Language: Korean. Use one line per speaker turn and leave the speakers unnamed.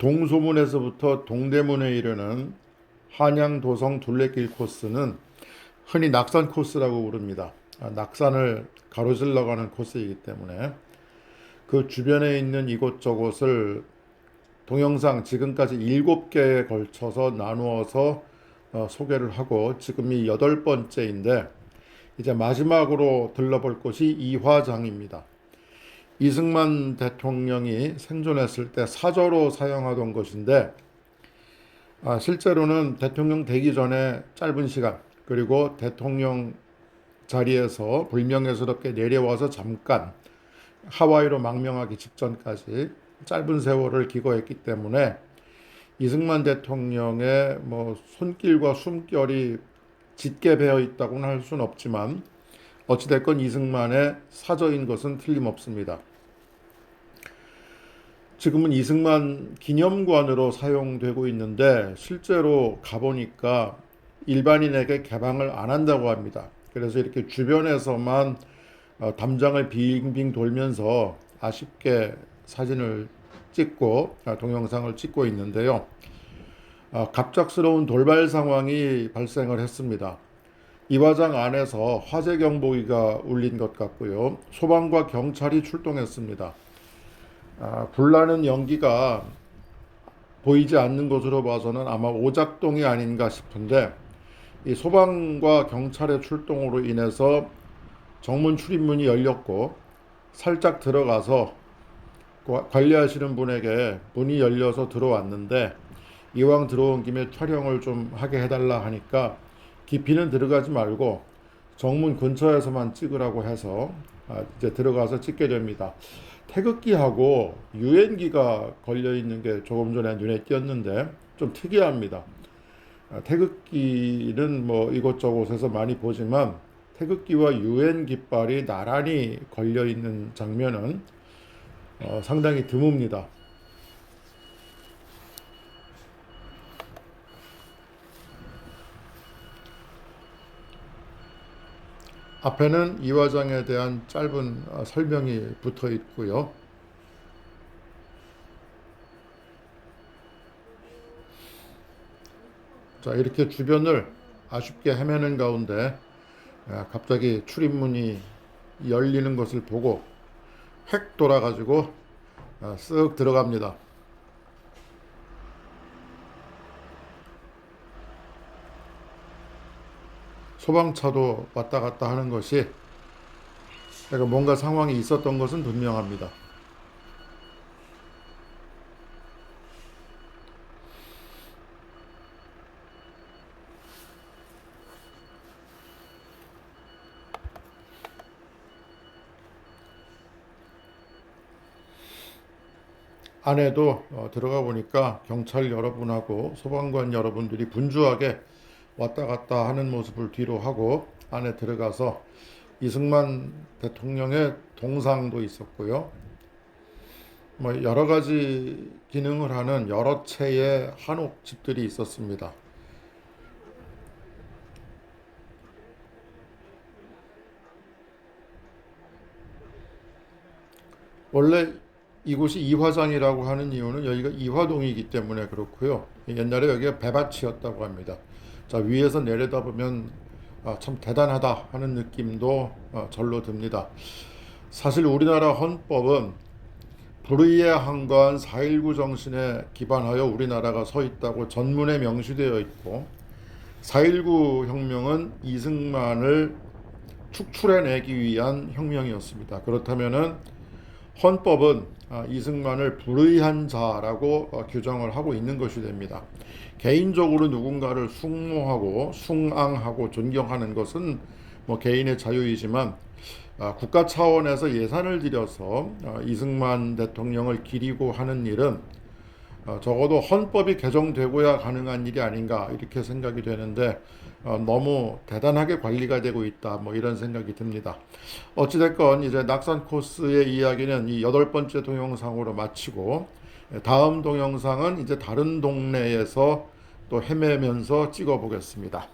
동소문에서부터 동대문에 이르는 한양 도성 둘레길 코스는 흔히 낙산 코스라고 부릅니다. 아, 낙산을 가로질러 가는 코스이기 때문에 그 주변에 있는 이곳저곳을 동영상 지금까지 일곱 개에 걸쳐서 나누어서 어, 소개를 하고 지금이 여덟 번째인데 이제 마지막으로 들러볼 곳이 이화장입니다. 이승만 대통령이 생존했을 때 사저로 사용하던 곳인데 아, 실제로는 대통령 되기 전에 짧은 시간 그리고 대통령 자리에서 불명예스럽게 내려와서 잠깐 하와이로 망명하기 직전까지 짧은 세월을 기거했기 때문에 이승만 대통령의 뭐 손길과 숨결이 짙게 배어 있다고는 할 수는 없지만 어찌됐건 이승만의 사저인 것은 틀림없습니다. 지금은 이승만 기념관으로 사용되고 있는데 실제로 가보니까 일반인에게 개방을 안 한다고 합니다. 그래서 이렇게 주변에서만 어, 담장을 빙빙 돌면서 아쉽게 사진을 찍고 아, 동영상을 찍고 있는데요. 아, 갑작스러운 돌발 상황이 발생을 했습니다. 이화장 안에서 화재 경보기가 울린 것 같고요. 소방과 경찰이 출동했습니다. 아, 불나는 연기가 보이지 않는 것으로 봐서는 아마 오작동이 아닌가 싶은데 이 소방과 경찰의 출동으로 인해서 정문 출입문이 열렸고 살짝 들어가서 과- 관리하시는 분에게 문이 열려서 들어왔는데 이왕 들어온 김에 촬영을 좀 하게 해달라 하니까 깊이는 들어가지 말고 정문 근처에서만 찍으라고 해서 아, 이제 들어가서 찍게 됩니다. 태극기하고 유엔기가 걸려 있는 게 조금 전에 눈에 띄었는데 좀 특이합니다. 아, 태극기는 뭐 이곳저곳에서 많이 보지만 태극기와 유엔 깃발이 나란히 걸려 있는 장면은 어, 상당히 드뭅니다. 앞에는 이 화장에 대한 짧은 어, 설명이 붙어 있고요. 자, 이렇게 주변을 아쉽게 헤매는 가운데 아, 갑자기 출입문이 열리는 것을 보고 획 돌아가지고 아, 쓱 들어갑니다. 소방차도 왔다 갔다 하는 것이 그러니까 뭔가 상황이 있었던 것은 분명합니다. 안에도 어, 들어가 보니까 경찰 여러분하고 소방관 여러분들이 분주하게 왔다 갔다 하는 모습을 뒤로 하고 안에 들어가서 이승만 대통령의 동상도 있었고요. 뭐 여러 가지 기능을 하는 여러 채의 한옥 집들이 있었습니다. 원래 이곳이 이화장이라고 하는 이유는 여기가 이화동이기 때문에 그렇고요. 옛날에 여기가 배밭이었다고 합니다. 자 위에서 내려다보면 아, 참 대단하다 하는 느낌도 어, 절로 듭니다. 사실 우리나라 헌법은 불의에 항거한 4.19 정신에 기반하여 우리나라가 서 있다고 전문에 명시되어 있고 4.19 혁명은 이승만을 축출해내기 위한 혁명이었습니다. 그렇다면은 헌법은 아, 이승만을 불의한 자라고 어, 규정을 하고 있는 것이 됩니다. 개인적으로 누군가를 숭모하고 숭앙하고 존경하는 것은 뭐 개인의 자유이지만 아, 국가 차원에서 예산을 들여서 아, 이승만 대통령을 기리고 하는 일은 어, 적어도 헌법이 개정되고야 가능한 일이 아닌가 이렇게 생각이 되는데 어, 너무 대단하게 관리가 되고 있다 뭐 이런 생각이 듭니다. 어찌됐건 이제 낙산 코스의 이야기는 이 여덟 번째 동영상으로 마치고 다음 동영상은 이제 다른 동네에서 또 헤매면서 찍어 보겠습니다.